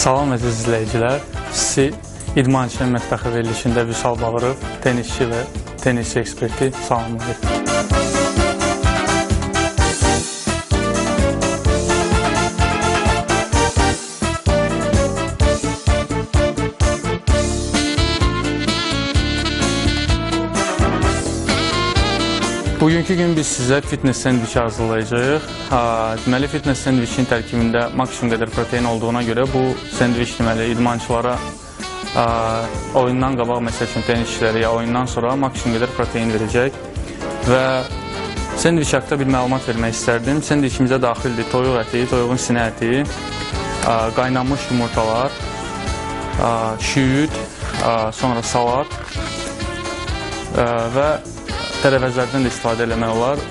Salam əziz izləyicilər. Sizi İdmançının mətbəxi verilişində Vüsal Bağırov, tenisçi və tenis eksperti salamlayır. Bugünkü gün biz sizə fitness sendviç hazırlayacağıq. Ha, deməli fitness sendviçin tərkibində maksimum qədər protein olduğuna görə bu sendviç deməli idmançılara a, oyundan qabaq məsəl üçün tenisçilərə ya oyundan sonra maksimum qədər protein verəcək və sendviç haqqında bir məlumat vermək istərdim. Sendviçimizə daxildir toyuq əti, toyuğun sinə əti, a, qaynanmış yumurtalar, a, şüyüd, a, sonra salat a, və tərəvəzlərdən də istifadə eləmək olar.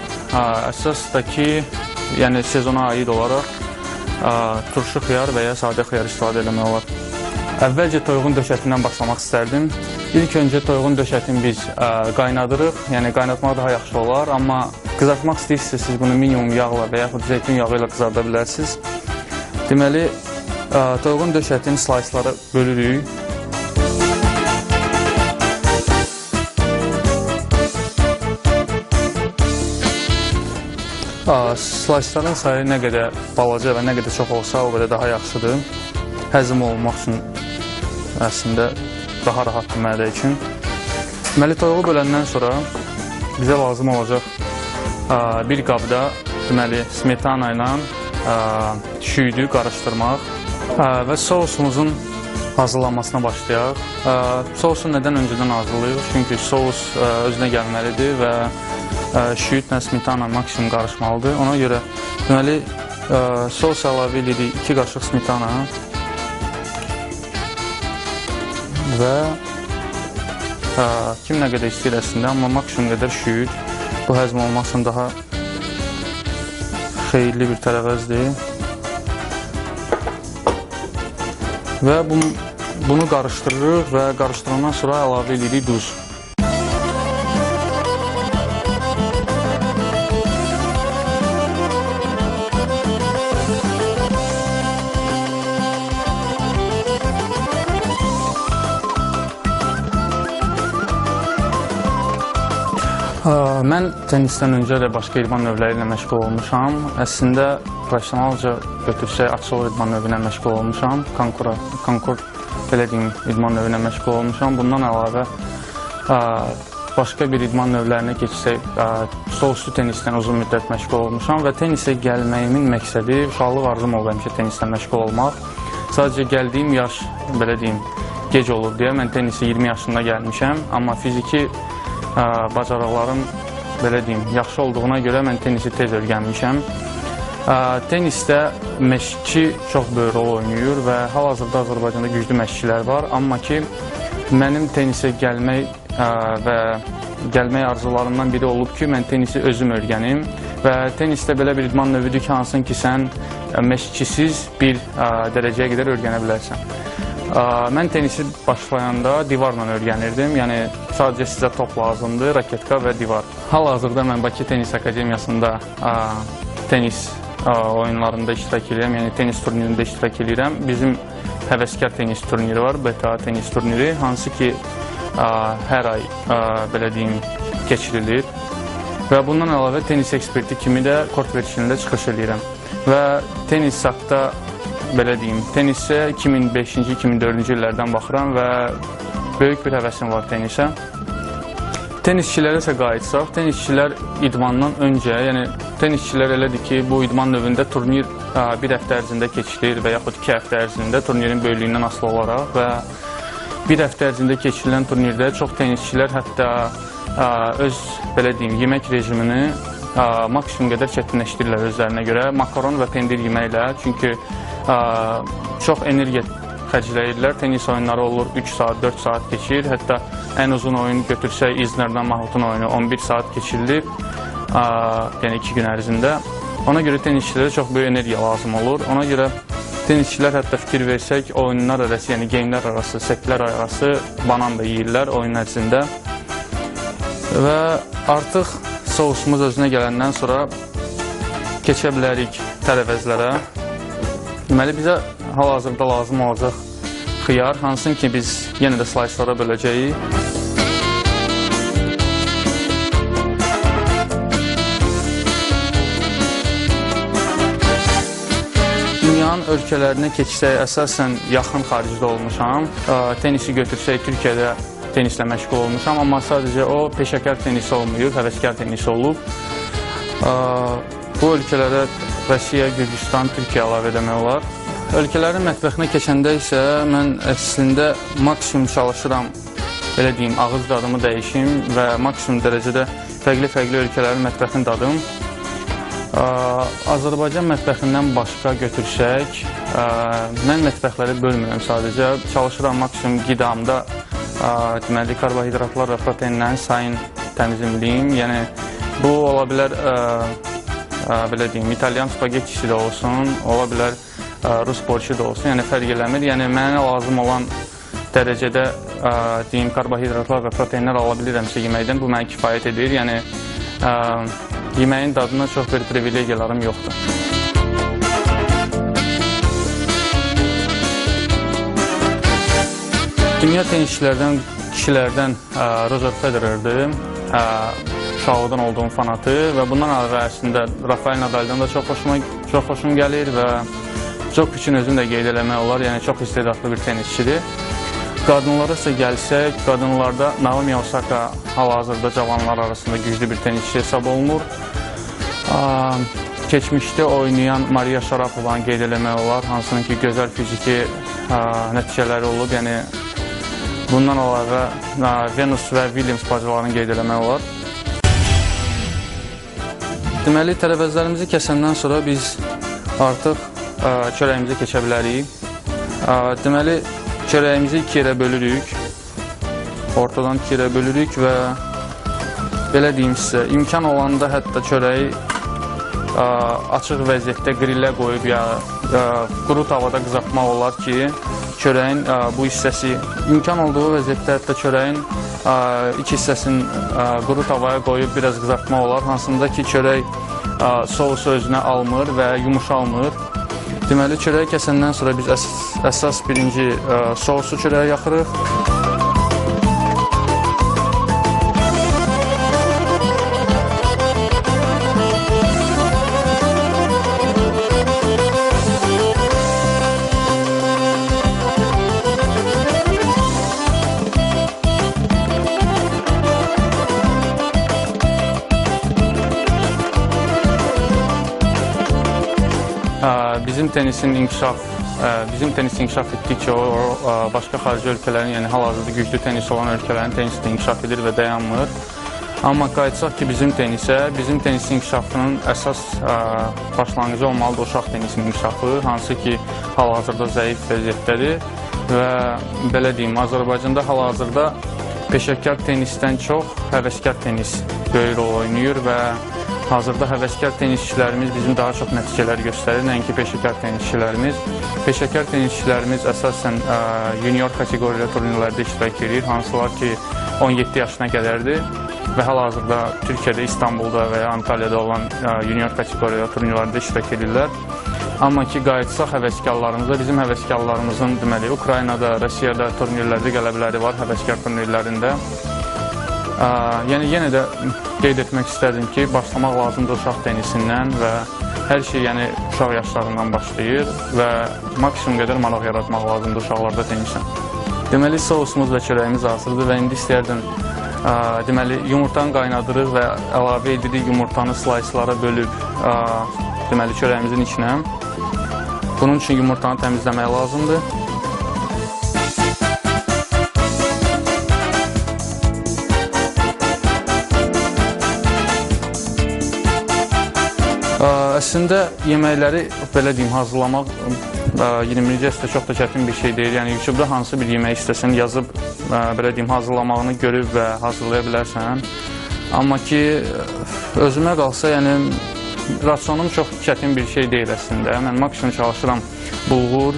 Əsas da ki, yəni sezona aid olaraq ha, turşu xiyar və ya sadə xiyar istifadə eləmək olar. Əvvəlcə toyuğun döşətindən başlamaq istərdim. İlk öncə toyuğun döşətini biz ə, qaynadırıq. Yəni qaynatmaq daha yaxşı olar, amma qızartmaq istəyirsinizsə siz bunu minimum yağla və yaxud zeytun yağı ilə qızarda bilərsiniz. Deməli, ə, toyuğun döşətini slice'lara bölürük. Sliceların sayı nə qədər balaca və nə qədər çox olsa, o qədər daha yaxşıdır. Həzm olmaq üçün əslində daha rahatdır mədə üçün. Deməli, toyuğu böləndən sonra bizə lazım olacaq bir qabda deməli, smetana ilə şüydü qarışdırmaq və sousumuzun hazırlanmasına başlayaq. Sousu nədən öncədən hazırlayırıq? Çünki sous özünə gəlməlidir və şüyüdlə smetana maksimum qarışmalıdır. Ona görə deməli sos əlavə edirik 2 qaşıq smetana və ə, kim nə qədər istəyir əslində, amma maksimum qədər şüyüd bu həzm olmaq üçün daha xeyirli bir tərəvəzdir. Və bunu, bunu qarışdırırıq və qarışdırandan sonra əlavə edirik duz. Mən tennisdən öncə də başqa idman növləri ilə məşğul olmuşam. Əslində professionalca götürsək açıq idman növünə məşğul olmuşam. Konkura, konkur belə deyim, idman növünə məşğul olmuşam. Bundan əlavə ə, başqa bir idman növlərinə keçsək, ə, stolüstü tennisdən uzun müddət məşğul olmuşam və tennisə gəlməyimin məqsədi uşaqlıq arzum oldu həmişə tennislə məşğul olmaq. Sadəcə gəldiyim yaş, belə deyim, gec olur deyə mən tennisi 20 yaşında gəlmişəm, amma fiziki ə, bacarıqlarım belə deyim, yaxşı olduğuna görə mən tennisi tez öyrənmişəm. Tennisdə məşqçi çox böyük rol oynayır və hal-hazırda Azərbaycanda güclü məşqçilər var, amma ki mənim tennisə gəlmək və gəlmək arzularımdan biri olub ki, mən tennisi özüm öyrənim və tennisdə belə bir idman növüdür ki, hansın ki sən məşqçisiz bir dərəcəyə qədər öyrənə bilərsən. Mən tenisi başlayanda divarla öyrənirdim. Yəni sadəcə sizə top lazımdır, raketka və divar. Hal-hazırda mən Bakı Tennis Akademiyasında ə, tenis ə, oyunlarında iştirak edirəm, yəni tenis turnirində iştirak edirəm. Bizim həvəskar tenis turniri var, BTA tenis turniri, hansı ki ə, hər ay ə, belə deyim keçirilir. Və bundan əlavə tenis eksperti kimi də kort verilişində çıxış edirəm. Və tenis haqqında belə deyim, tenisə 2005-ci, 2004-cü illərdən baxıram və böyük bir həvəsim var tenisə. Tenisçilərə isə qayıtsaq, tenisçilər idmandan öncə, yəni tenisçilər elədir ki, bu idman növündə turnir bir həftə ərzində keçirilir və yaxud iki həftə ərzində turnirin böyüklüyündən asılı olaraq və bir həftə ərzində keçirilən turnirdə çox tenisçilər hətta ə, öz belə deyim, yemək rejimini ə, maksimum qədər çətinləşdirirlər özlərinə görə, makaron və pendir yeməklə, çünki ə, çox energiya xərcləyirlər. Tennis oyunları olur 3 saat, 4 saat keçir. Hətta ən uzun oyun götürsək İznerdən Mahmutun oyunu 11 saat keçirilir. Yəni 2 gün ərzində. Ona görə tenisçilərə çox böyük energiya lazım olur. Ona görə tenisçilər hətta fikir versək, oyunlar arası, yəni geyimlər arası, setlər arası banan da yeyirlər oyun ərzində. Və artıq sousumuz özünə gələndən sonra keçə bilərik tərəvəzlərə. Deməli bizə hal-hazırda lazım olacaq xiyar, hansını ki biz yenə də slicelara böləcəyik. Dünyanın ölkələrinə keçsək, əsasən yaxın xaricdə olmuşam. Ə, Tenisi götürsək, Türkiyədə tenislə məşğul olmuşam, amma sadəcə o peşəkar tenis olmayıb, həvəskar tenis olub. Ə, Bu ölkələrə Rusiya, Gürcüstan, Türkiyə əlavə etmək olar. Ölkələrin mətbəxinə keçəndə isə mən əslində maksimum çalışıram, belə deyim, ağız dadımı dəyişim və maksimum dərəcədə fərqli-fərqli ölkələrin mətbəxini dadım. Ə, Azərbaycan mətbəxindən başqa götürsək, ə, mən mətbəxləri bölmürəm sadəcə. Çalışıram maksimum qidamda ə, deməli karbohidratlar və proteinlərin sayını tənzimləyim. Yəni bu ola bilər ə, ə, belə deyim, İtalyan spagettisi də olsun, ola bilər rus borşu da olsun. Yəni fərq eləmir. Yəni mənə lazım olan dərəcədə ə, deyim karbohidratlar və proteinlər ala bilirəmsə yeməkdən bu mənə kifayət edir. Yəni ə, yeməyin dadına çox bir privilegiyalarım yoxdur. Dünya tenisçilərdən, kişilərdən ə, Roger Federer'dir. Ə, uşaqlıqdan olduğum fanatı və bundan əlavə əslində Rafael Nadal'dan da çox xoşuma çox xoşum gəlir və Djokovicin özünü də qeyd eləmək olar. Yəni çox istedadlı bir tenisçidir. Qadınlara isə gəlsək, qadınlarda Naomi Osaka hal-hazırda cavanlar arasında güclü bir tenisçi hesab olunur. Keçmişdə oynayan Maria Şarapovanı qeyd eləmək olar, hansının ki, gözəl fiziki nəticələri olub. Yəni bundan əlavə Venus və Williams bacılarını qeyd eləmək olar. Deməli, tərəvəzlərimizi kəsəndən sonra biz artıq çörəyimizə keçə bilərik. Deməli, çörəyimizi iki yerə bölürük. Ortadan iki yerə bölürük və belə deyim sizə, imkan olanda hətta çörəyi ə, açıq vəziyyətdə grillə qoyub ya ə, quru tavada qızartmaq olar ki, çörəyin ə, bu hissəsi imkan olduğu vəziyyətdə hətta çörəyin ə, iki hissəsini ə, quru tavaya qoyub biraz qızartmaq olar, hansında ki, çörək ə, sousu özünə almır və yumuşalmır. Deməli, çörəyi kəsəndən sonra biz əs əsas birinci sousu çörəyə yaxırıq. Tenisin inkişaf ə, bizim tenis inkişaf etdikcə o, o ə, başqa xarici ölkələrin, yəni hal-hazırda güclü tenis olan ölkələrin tenisi də inkişaf edir və dayanmır. Amma qayıtsaq ki, bizim tenisə, bizim tenisin inkişafının əsas ə, başlanğıcı olmalıdır uşaq tenisinin inkişafı, hansı ki, hal-hazırda zəif vəziyyətdədir və belə deyim, Azərbaycanda hal-hazırda peşəkar tenisdən çox həvəskar tenis böyük rol oynayır və Hazırda həvəskar tenisçilərimiz bizim daha çox nəticələr göstərir, nəinki peşəkar tenisçilərimiz. Peşəkar tenisçilərimiz əsasən ə, junior kateqoriyada turnirlərdə iştirak edir, hansılar ki 17 yaşına qədərdir və hal-hazırda Türkiyədə, İstanbulda və ya Antalyada olan ə, junior kateqoriyada turnirlərdə iştirak edirlər. Amma ki, qayıtsaq həvəskarlarımıza, bizim həvəskarlarımızın deməli Ukraynada, Rusiyada turnirlərdə qələbələri var, həvəskar turnirlərində. Yəni yenə də qeyd etmək istərdim ki, başlamaq lazımdır uşaq tenisindən və hər şey yəni uşaq yaşlarından başlayır və maksimum qədər maraq yaratmaq lazımdır uşaqlarda tenislə. Deməli sousumuz və çörəyimiz hazırdır və indi istərdim ə, deməli yumurtanı qaynadırıq və əlavə edirik yumurtanı slayislara bölüb ə, deməli çörəyimizin içinə. Bunun üçün yumurtanı təmizləmək lazımdır. Əslində yeməkləri belə deyim hazırlamaq ə, 20-ci əsrdə çox da çətin bir şey deyil. Yəni YouTube-da hansı bir yemək istəsən yazıb belə deyim hazırlamağını görüb və hazırlaya bilərsən. Amma ki özümə qalsa, yəni rasionum çox çətin bir şey deyil əslində. Mən maksimum çalışıram bulğur,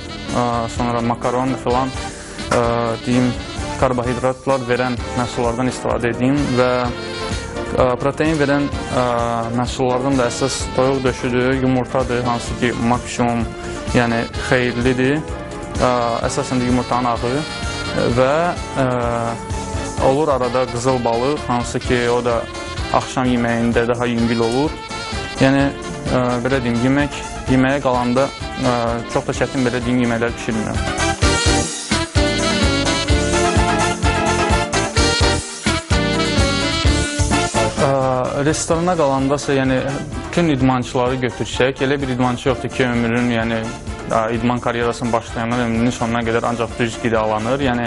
sonra makaron filan deyim karbohidratlar verən məhsullardan istifadə edeyim və protein verən məhsullardan da əsas toyuq döşüdür, yumurtadır, hansı ki maksimum yəni xeyirlidir. Əsasən də yumurtanın ağı və olur arada qızıl balıq, hansı ki o da axşam yeməyində daha yüngül olur. Yəni belə deyim, yemək yeməyə qalanda çox da çətin belə deyim yeməklər bişirmirəm. Restorana qalandasa, yəni bütün idmançıları götürsək, elə bir idmançı yoxdur ki, ömrünün, yəni idman karyerasını başlayanlar ömrünün sonuna qədər ancaq düz qidalanır. Yəni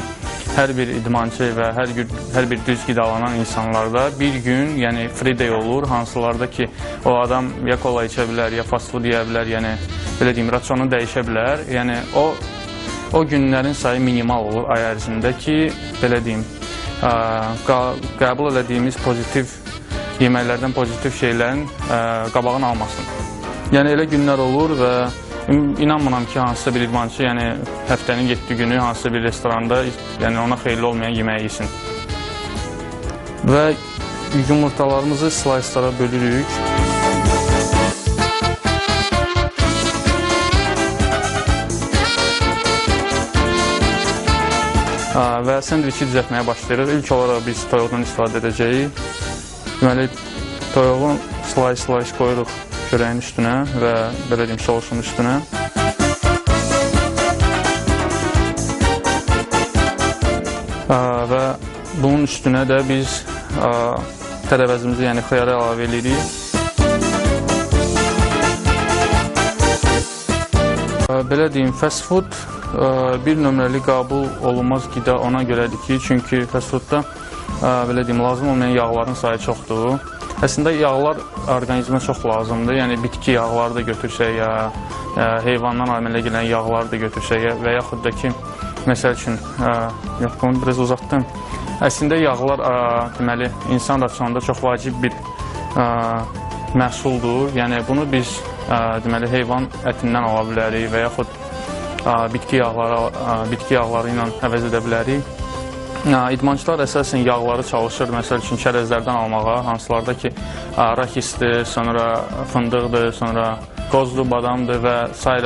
hər bir idmançı və hər gün hər bir düz qidalanan insanlarda bir gün, yəni free day olur, hansılarda ki, o adam ya kola içə bilər, ya fast food yeyə bilər, yəni belə deyim, rasionu dəyişə bilər. Yəni o o günlərin sayı minimal olur ay ərzində ki, belə deyim, ə, qəbul elədiyimiz pozitiv yeməklərdən pozitiv şeylərin ə, qabağını almasın. Yəni elə günlər olur və İn- İnanmıram ki, hansısa bir idmançı, yəni həftənin 7 günü hansısa bir restoranda, yəni ona xeyirli olmayan yemək yesin. Və yumurtalarımızı slayslara bölürük. Və sendviçi düzəltməyə başlayırıq. İlk olaraq biz toyuqdan istifadə edəcəyik. Deməli, toyuğun slice-slice qoyuruq çörəyin üstünə və belə deyim, sousun üstünə. Və bunun üstünə də biz tərəvəzimizi, yəni xiyarı əlavə edirik. Belə deyim, fast food bir nömrəli qəbul olunmaz qida ona görədir ki, çünki fast foodda belə deyim, lazım olmayan yağların sayı çoxdur. Əslində yağlar orqanizmə çox lazımdır. Yəni bitki yağları da götürsək ya, ya heyvandan əmələ gələn yağları da götürsək ya, və yaxud da ki, məsəl üçün, yox, bunu biraz uzatdım. Əslində yağlar ə, deməli insan rasionunda çox vacib bir ə, məhsuldur. Yəni bunu biz ə, deməli heyvan ətindən ala bilərik və yaxud ə, bitki yağları ə, bitki yağları ilə əvəz edə bilərik. Ə, İdmançılar əsasən yağları çalışır, məsəl üçün çərəzlərdən almağa, hansılarda ki, rakisdir, sonra fındıqdır, sonra qozdur, badamdır və s.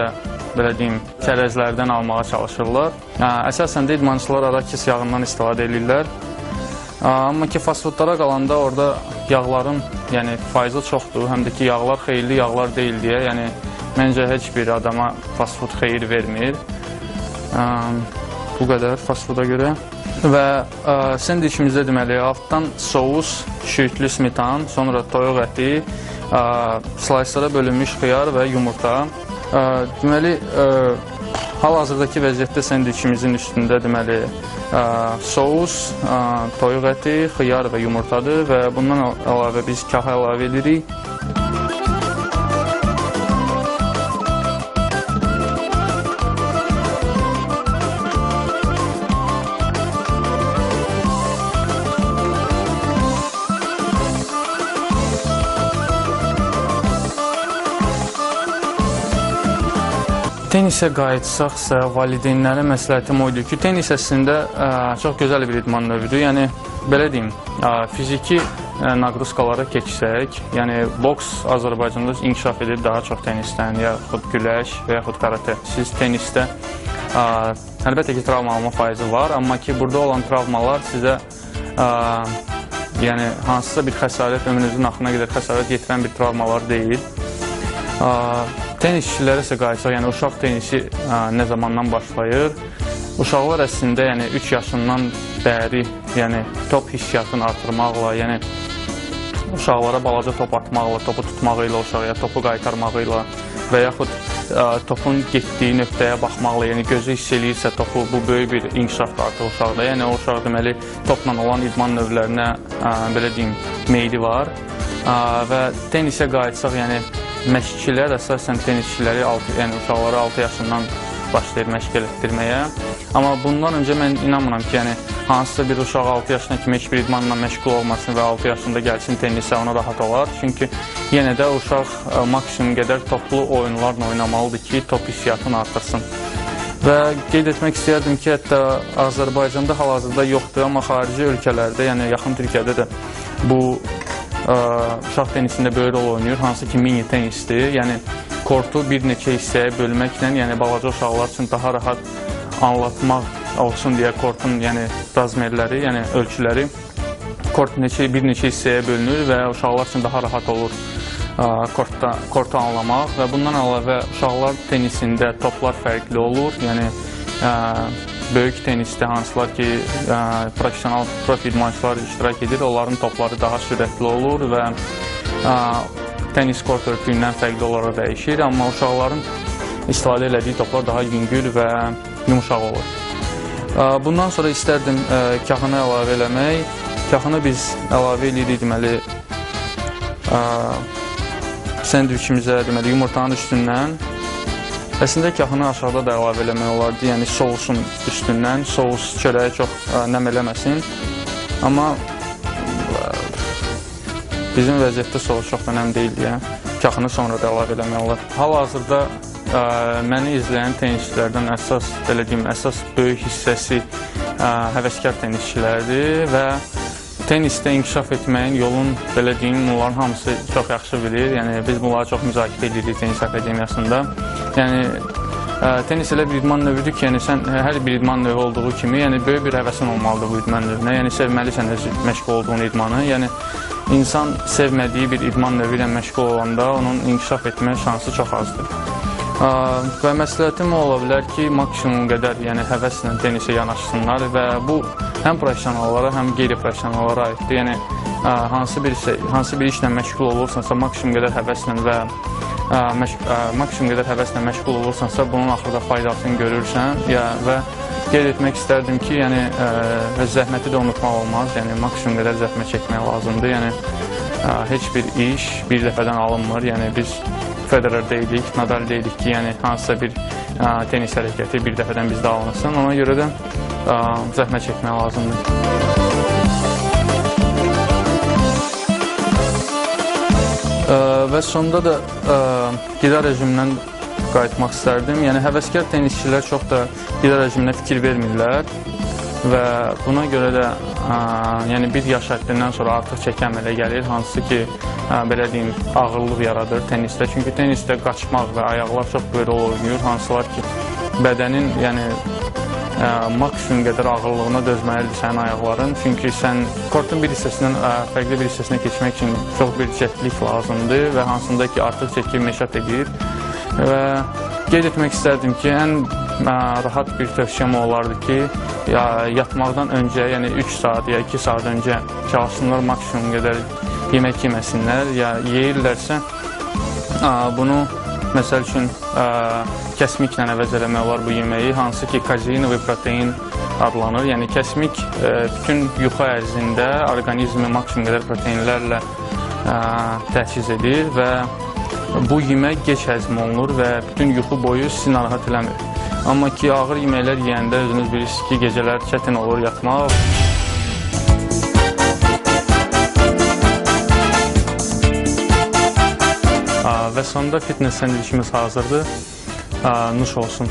belə deyim, çərəzlərdən almağa çalışırlar. Ə, Əsasən də idmançılar arakis yağından istifadə edirlər. Ə, Amma ki, fastfoodlara qalanda orada yağların, yəni faizi çoxdur, həm də ki, yağlar xeyirli yağlar deyil deyə, yəni məncə heç bir adama fastfood xeyir vermir. Bu qədər fastfooda görə. Və ə, sendviçimizdə deməli altdan sous, şüyütlü smetan, sonra toyuq əti, ə, slayslara bölünmüş xiyar və yumurta. Ə, deməli ə, hal-hazırdakı vəziyyətdə sendviçimizin üstündə deməli ə, sous, ə, toyuq əti, xiyar və yumurtadır və bundan əl- əlavə biz kahə əlavə edirik. Tenisə qayıtsaqsa, valideynlərə məsləhətim o idi ki, tenis əslində ə, çox gözəl bir idman növüdür. Yəni belə deyim, ə, fiziki ə, naqruzkalara keçsək, yəni boks Azərbaycanda inkişaf edir daha çox tenisdən, yaxud güləş və yaxud karate. Siz tenisdə ə, əlbəttə ki, travma alma faizi var, amma ki, burada olan travmalar sizə ə, yəni hansısa bir xəsarət ömrünüzün axırına qədər xəsarət yetirən bir travmalar deyil. Ə, Tenisçilərə isə qayıtsaq, yəni uşaq tenisi ə, nə zamandan başlayır? Uşaqlar əslində yəni 3 yaşından bəri, yəni top hissiyatını artırmaqla, yəni uşaqlara balaca top atmaqla, topu tutmağı ilə uşağa, topu qaytarmağı ilə və yaxud ə, topun getdiyi nöqtəyə baxmaqla, yəni gözü hiss eləyirsə topu, bu böyük bir inkişafdır artıq uşaqda. Yəni o uşaq deməli topla olan idman növlərinə ə, belə deyim, meyli var. Ə, və tenisə qayıtsaq, yəni məşqçilər əsasən tenisçiləri, altı- yəni uşaqları 6 yaşından başlayır məşq elətdirməyə. Amma bundan öncə mən inanmıram ki, yəni hansısa bir uşaq 6 yaşına kimi heç bir idmanla məşğul olmasın və 6 yaşında gəlsin tenisə ona rahat olar. Çünki yenə də uşaq ə, maksimum qədər toplu oyunlarla oynamalıdır ki, top hissiyatını artırsın. Və qeyd etmək istəyərdim ki, hətta Azərbaycanda hal-hazırda yoxdur, amma xarici ölkələrdə, yəni yaxın Türkiyədə də bu ə, uşaq tenisində böyük rol oynayır, hansı ki mini tenisdir. Yəni kortu bir neçə hissəyə bölməklə, yəni balaca uşaqlar üçün daha rahat anlatmaq olsun deyə kortun yəni razmerləri, yəni ölçüləri kort neçə bir neçə hissəyə bölünür və uşaqlar üçün daha rahat olur kortda kortu anlamaq və bundan əlavə uşaqlar tenisində toplar fərqli olur. Yəni ə, böyük tenisdə hansılar ki, ə, professional profi idmançılar iştirak edir, onların topları daha sürətli olur və ə, tenis kort örtüyündən fərqli olaraq dəyişir, amma uşaqların istifadə elədiyi toplar daha yüngül və yumşaq olur. Ə, Bundan sonra istərdim ə, kahını əlavə eləmək. Kahını biz əlavə edirik deməli ə, sendviçimizə deməli yumurtanın üstündən Əslində kahını aşağıda da əlavə eləmək olardı, yəni sousun üstündən. Sous çörəyi çox ə, nəm eləməsin. Amma ə, bizim vəziyyətdə sous çox önəmli deyil deyə kahını sonra da əlavə eləmək olar. Hal-hazırda ə, məni izləyən tenisçilərdən əsas belə deyim, əsas böyük hissəsi ə, həvəskar tenisçilərdir və tenisdə inkişaf etməyin yolun belə deyim, bunların hamısı çox yaxşı bilir. Yəni biz bunları çox müzakirə edirik tenis akademiyasında. Yəni ə, tenis elə bir idman növüdür ki, yəni sən hər bir idman növü olduğu kimi, yəni böyük bir həvəsin olmalıdır bu idman növünə. Yəni sevməlisən öz məşğul olduğun idmanı. Yəni insan sevmədiyi bir idman növü ilə məşğul olanda onun inkişaf etmə şansı çox azdır. Ə, Və məsləhətim ola bilər ki, maksimum qədər, yəni həvəslə tenisə yanaşsınlar və bu həm professionallara, həm qeyri-professionallara aiddir. Yəni ə, hansı bir şey, hansı bir işlə məşğul olursansa, maksimum qədər həvəslə və maksimum qədər həvəslə məşğul olursansa, bunun axırda faydasını görürsən. Ya və qeyd etmək istərdim ki, yəni ə, zəhməti də unutmaq olmaz. Yəni maksimum qədər zəhmət çəkmək lazımdır. Yəni ə, heç bir iş bir dəfədən alınmır. Yəni biz Federer deyilik, Nadal deyilik ki, yəni hansısa bir ə, tenis hərəkəti bir dəfədən bizdə alınsın. Ona görə də ə, zəhmət çəkmək lazımdır. Və sonda da ə, qida rejimindən qayıtmaq istərdim. Yəni həvəskar tenisçilər çox da qida rejiminə fikir vermirlər və buna görə də ə, yəni bir yaş həddindən sonra artıq çəki əmələ gəlir, hansı ki ə, belə deyim ağırlıq yaradır tenisdə. Çünki tenisdə qaçmaq və ayaqlar çox böyük rol oynayır, hansılar ki bədənin yəni maksimum qədər ağırlığına dözməlidir sənin ayaqların. Çünki sən kortun bir hissəsindən ə, fərqli bir hissəsinə keçmək üçün çox bir cəhdlik lazımdır və hansında ki artıq çəki meşat edir. Və qeyd etmək istərdim ki, ən ə, rahat bir tövsiyəm olardı ki, ya, yatmaqdan öncə, yəni 3 saat ya 2 saat öncə çalışsınlar maksimum qədər yemək yeməsinlər. Ya yeyirlərsə, ə, bunu məsəl üçün ə, kəsmiklə əvəz eləmək olar bu yeməyi, hansı ki kazein və protein adlanır. Yəni kəsmik ə, bütün yuxu ərzində orqanizmi maksimum qədər proteinlərlə ə, təchiz edir və bu yemək gec həzm olunur və bütün yuxu boyu sizi narahat eləmir. Amma ki ağır yeməklər yeyəndə özünüz bilirsiniz ki, gecələr çətin olur yatmaq. Və sonda fitness sendviçimiz hazırdır. Nuş olsun.